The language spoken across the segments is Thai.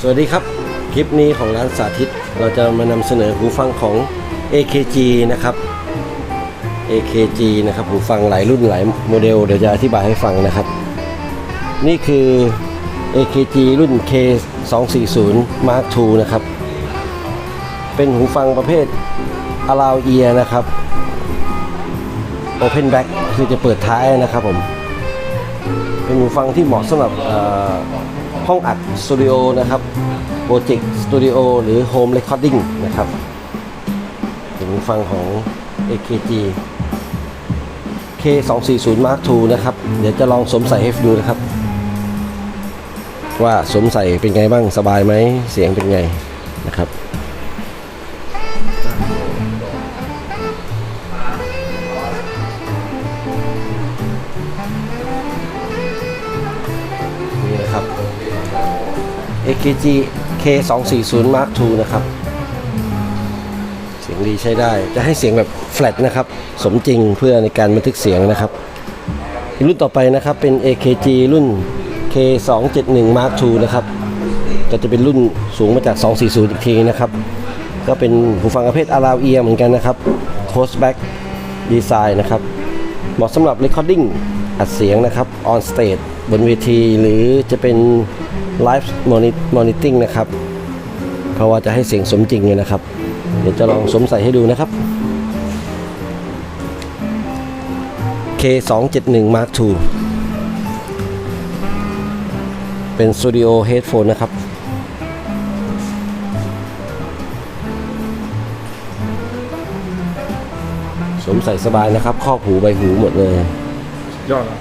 สวัสดีครับ คลิปนี้ของร้านสาธิต เราจะมานำเสนอหูฟังของ AKG นะครับ AKG นะครับหูฟังหลายรุ่นหลายโมเดล เดี๋ยวจะอธิบายให้ฟังนะครับ นี่คือ AKG รุ่น K 2 4 0 Mark II นะครับ เป็นหูฟังประเภท Allow Ear นะครับ Open Back คือจะเปิดท้ายนะครับผม เป็นหูฟังที่เหมาะสำหรับ ห้องอัดสตูดิโอนะครับโปรเจกต์สตูดิโอหรือโฮมเรคคอร์ดิ้งนะครับเป็นฟังของ AKG K 2 4 0 Mark II นะครับ เดี๋ยวจะลองสวมใส่ให้ดูนะครับ ว่าสวมใส่เป็นไงบ้างสบายไหมเสียงเป็นไงนะครับ นี่นะครับ AKG K 2 4 0 Mark II นะครับ เสียงดีใช้ได้ จะให้เสียงแบบแฟลตนะครับ สมจริงเพื่อในการบันทึกเสียงนะครับ รุ่นต่อไปนะครับเป็น AKG รุ่น K 2 7 1 Mark II นะครับ ก็จะเป็นรุ่นสูงมาจาก 240 อีกทีนะครับ ก็เป็นหูฟังประเภท Allow Ear เหมือนกันนะครับ Close Back Design นะครับ เหมาะสำหรับ Recording อัดเสียงนะครับ On Stage บนเวทีหรือจะเป็น Live Monitoring นะครับ เพราะว่าจะให้เสียงสมจริงเลยนะครับ เดี๋ยวจะลองสวมใส่ให้ดูนะครับ K 2 7 1 Mark II เป็น Studio Headphone นะครับสวมใส่สบายนะครับ ครอบหูใบหูหมดเลย ยอดแล้ว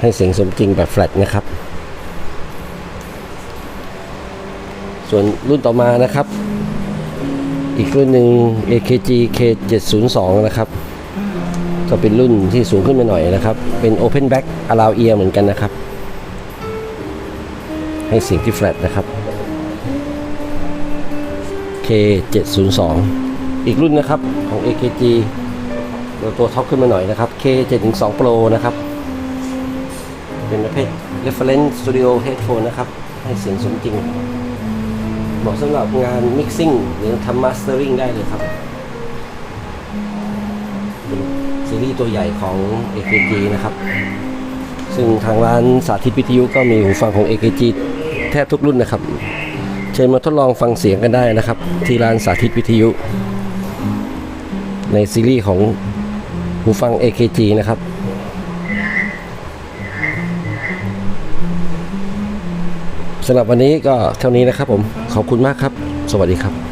ให้เสียงสมจริงแบบแฟลตนะครับ ส่วนรุ่นต่อมานะครับ อีกรุ่นหนึ่ง AKG K702 นะครับ ก็เป็นรุ่นที่สูงขึ้นมาหน่อยนะครับ เป็น Open Back Allow Ear เหมือนกันนะครับ ให้เสียงที่แฟลตนะครับ K702 อีกรุ่นนะครับของ AKG ตัวท็อปขึ้นมาหน่อยนะครับ K702 Pro นะครับ เป็นประเภท reference studio headphone นะครับ ให้เสียงสมจริง เหมาะสำหรับงาน mixing หรือทำ mastering ได้เลยครับ เป็นซีรีส์ตัวใหญ่ของ AKG นะครับ ซึ่งทางร้านสาธิตวิทยุก็มีหูฟังของ AKG แทบทุกรุ่นนะครับ เชิญมาทดลองฟังเสียงกันได้นะครับ ที่ร้านสาธิตวิทยุ ในซีรีส์ของหูฟัง AKG นะครับ สำหรับวันนี้ก็เท่านี้นะครับผมขอบคุณมากครับ สวัสดีครับ